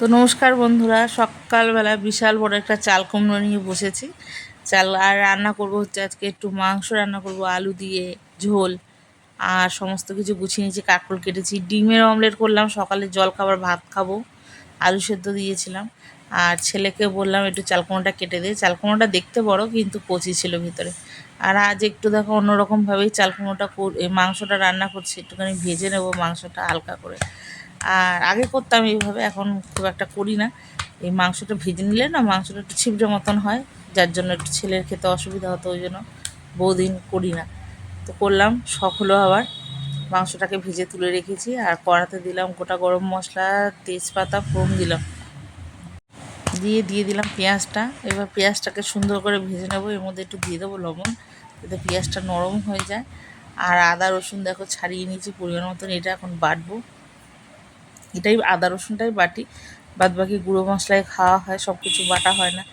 তো নমস্কার বন্ধুরা সকালবেলা বিশাল বড় একটা চাল কুমড়ো নিয়ে বসেছি। চাল আর রান্না করব হচ্ছে আজকে একটু মাংস রান্না করব, আলু দিয়ে, ঝোল আর সমস্ত কিছু গুছিয়ে নিয়েছি, কাকরোল কেটেছি। ডিমের অমলেট করলাম, সকালে জল খাবার, ভাত খাব, আলু সেদ্ধ দিয়েছিলাম। আর ছেলেকে বললাম, একটু চাল কুমড়োটা কেটে দে। চাল কুমড়োটা দেখতে বড়, কিন্তু কচি ছিল ভিতরে। আর আজ একটু দেখো, অন্যরকমভাবেই চাল কুমড়োটা কর- মাংসটা রান্না করছি। একটুখানি ভেজে নেব মাংসটা হালকা করে। আর আগে করতাম এইভাবে, এখন খুব একটা করি না। এই মাংসটা ভেজে নিলে না, মাংসটা একটু ছিপড়ে মতন হয়, যার জন্য একটু ছেলের খেতে অসুবিধা হতো, ওই জন্য বহুদিন করি না। তো করলাম, শখ হলো আবার। মাংসটাকে ভেজে তুলে রেখেছি, আর কড়াতে দিলাম গোটা গরম মশলা, তেজপাতা, ফোড়ন দিলাম। দিয়ে দিয়ে দিলাম পেঁয়াজটা। এবার পেঁয়াজটাকে সুন্দর করে ভেজে নেব, এর মধ্যে একটু দিয়ে দেবো লবণ, যাতে পেঁয়াজটা নরম হয়ে যায়। আর আদা, রসুন দেখো ছাড়িয়ে নিয়েছি, পরিমাণ মতন, এটা এখন বাটবো। এটাই আদা রসুনটাই বাটি। বাদ বাকি গুঁড়ো মশলায় খাওয়া হয় সব কিছু বাটা হয় না।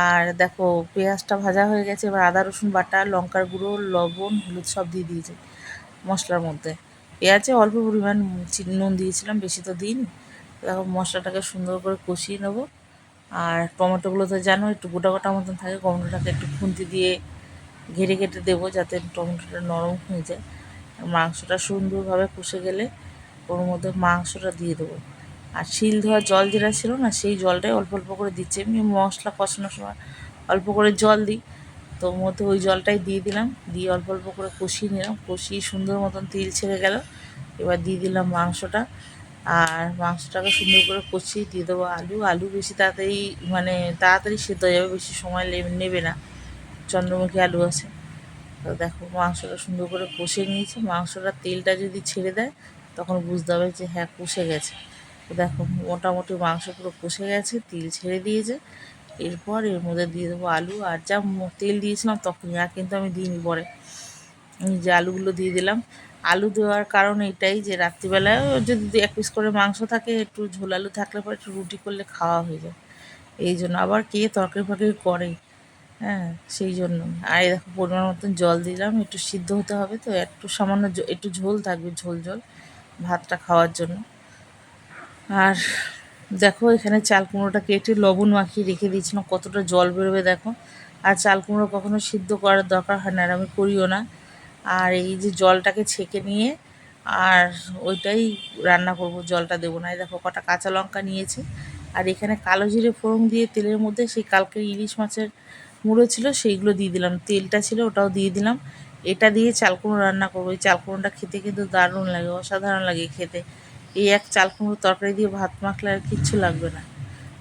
আর দেখো, পেঁয়াজটা ভাজা হয়ে গেছে, এবার আদা, রসুন, বাটা, লঙ্কার গুঁড়ো, লবণ, হলুদ সব দিয়ে দিয়েছে মশলার মধ্যে। পেঁয়াজে অল্প পরিমাণ নুন দিয়েছিলাম, বেশি তো দিন দেখো মশলাটাকে সুন্দর করে কষিয়ে নেব। আর টমেটোগুলো তো জানো, একটু গোটা গোটা মতন থাকে, টমেটোটাকে একটু খুন্তি দিয়ে ঘেটে ঘেটে দেবো, যাতে টমেটোটা নরম হয়ে যায়। মাংসটা সুন্দরভাবে কষে গেলে ওর মধ্যে মাংসটা দিয়ে দেবো। আর শিল ধোয়া জল যেটা ছিল না, সেই জলটাই অল্প অল্প করে দিচ্ছি। এমনি মশলা কষানোর সময় অল্প করে জল দিই। তো ওর মধ্যে ওই জলটাই দিয়ে দিলাম। দিয়ে অল্প অল্প করে কষিয়ে নিলাম। কষিয়ে সুন্দর মতন তেল ছেড়ে গেল। এবার দিয়ে দিলাম মাংসটা। আর মাংসটাকে সুন্দর করে কষিয়ে দিয়ে দেবো আলু। আলু বেশি তাড়াতাড়ি মানে তাড়াতাড়ি সেদ্ধ হয়ে যাবে, বেশি সময় নেবে না। চন্দ্রমুখী আলু আছে। তো দেখো মাংসটা সুন্দর করে কষে নিয়েছি। মাংসটা তেলটা যদি ছেড়ে দেয় তখন বুঝতে হবে যে হ্যাঁ কষে গেছে। দেখো, মোটামুটি মাংস পুরো কষে গেছে, তিল ছেড়ে দিয়েছে। এরপর এর মধ্যে দিয়ে দেবো আলু। আর যা তেল দিয়েছিলাম তখনই আর কিন্তু আমি দিইনি পরে। যে আলুগুলো দিয়ে দিলাম। আলু দেওয়ার কারণ এটাই যে রাত্রিবেলায় যদি এক পিস করে মাংস থাকে, একটু ঝোল আলু থাকলে পরে একটু রুটি করলে খাওয়া হয়ে যায়। এই জন্য আবার কে তরকারি ফরকারি করে? হ্যাঁ সেই জন্য। আর দেখো, পরিমাণ মতন জল দিলাম। একটু সিদ্ধ হতে হবে তো, একটু সামান্য একটু ঝোল থাকবে, ঝোল ঝোল। ভাতটা খাওয়ার জন্য। আর দেখো, এখানে চাল কুমড়োটা কেটে লবণ মাখিয়ে রেখে দিয়েছিলাম। কতটা জল বেরোবে দেখো। আর চাল কুমড়ো কখনো সিদ্ধ করার দরকার হয় না, আর আমি করিও না। আর এই যে জলটাকে ছেঁকে নিয়ে আর ওইটাই রান্না করব, জলটা দেবো। না দেখো, কটা কাঁচা লঙ্কা নিয়েছি। আর এখানে কালো জিরে ফোড়ন দিয়ে তেলের মধ্যে সেই কালকে ইলিশ মাছের মুড়ো ছিল, সেইগুলো দিয়ে দিলাম। তেলটা ছিল, ওটাও দিয়ে দিলাম। এটা দিয়ে চাল কুমড়ো রান্না করব। এই চাল কুমড়োটা খেতে কিন্তু দারুণ লাগে, অসাধারণ লাগে খেতে। এই এক চাল কুমড়ো তরকারি দিয়ে ভাত মাখলে আর কিচ্ছু লাগবে না।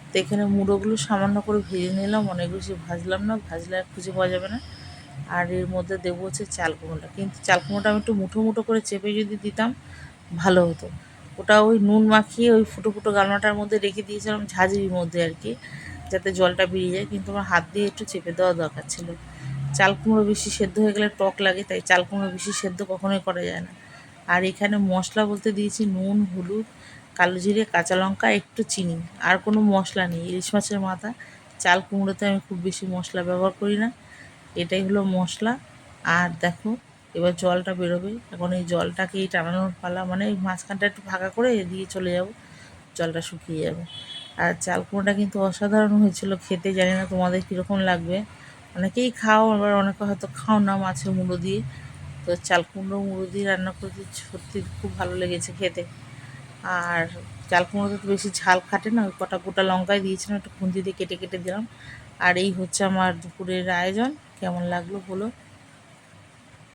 তো এখানে মুড়োগুলো সামান্য করে ভেজে নিলাম, অনেক বেশি ভাজলাম না, ভাজলে আর খুঁজে পাওয়া যাবে না। আর এর মধ্যে দেবো হচ্ছে চাল কুমড়োটা কিন্তু চাল কুমড়োটা আমি একটু মুঠো মুঠো করে চেপে যদি দিতাম, ভালো হতো। ওটা ওই নুন মাখিয়ে ওই ফুটো ফুটো গালনাটার মধ্যে রেখে দিয়েছিলাম ঝাঁঝরির মধ্যে আর কি, যাতে জলটা বেরিয়ে যায়। কিন্তু আমার হাত দিয়ে একটু চেপে দেওয়া দরকার ছিল। চাল কুমড়ো বেশি সেদ্ধ হয়ে গেলে টক লাগে, তাই চাল কুমড়ো বেশি সেদ্ধ কখনোই করা যায় না। আর এখানে মশলা বলতে দিয়েছি নুন, হলুদ, কালো জিরে, কাঁচা লঙ্কা, একটু চিনি। আর কোনো মশলা নেই। ইলিশ মাছের মাথা, চাল কুমড়োতে আমি খুব বেশি মশলা ব্যবহার করি না। এটাই হলো মশলা। আর দেখো, এবার জলটা বেরোবে। এখন এই জলটাকে এই টানানোর পালা মানে মাঝখানটা একটু ফাঁকা করে দিয়ে চলে যাব। জলটা শুকিয়ে যাবে। আর চাল কুমড়োটা কিন্তু অসাধারণ হয়েছিল খেতে, জানি না তোমাদের কীরকম লাগবে। অনেকেই খাও, আবার অনেকে হয়তো খাও না মাছের মুড়ো দিয়ে। তো চাল কুমড়ো মুড়ো দিয়ে রান্না করতে সত্যি খুব ভালো লেগেছে খেতে। আর চাল কুমড়ো তো বেশি ঝাল খাটে না, ওই কটা গোটা লঙ্কায় দিয়েছিলাম, একটু খুঁজি দিয়ে কেটে কেটে দিলাম। আর এই হচ্ছে আমার দুপুরের আয়োজন, কেমন লাগল বলো।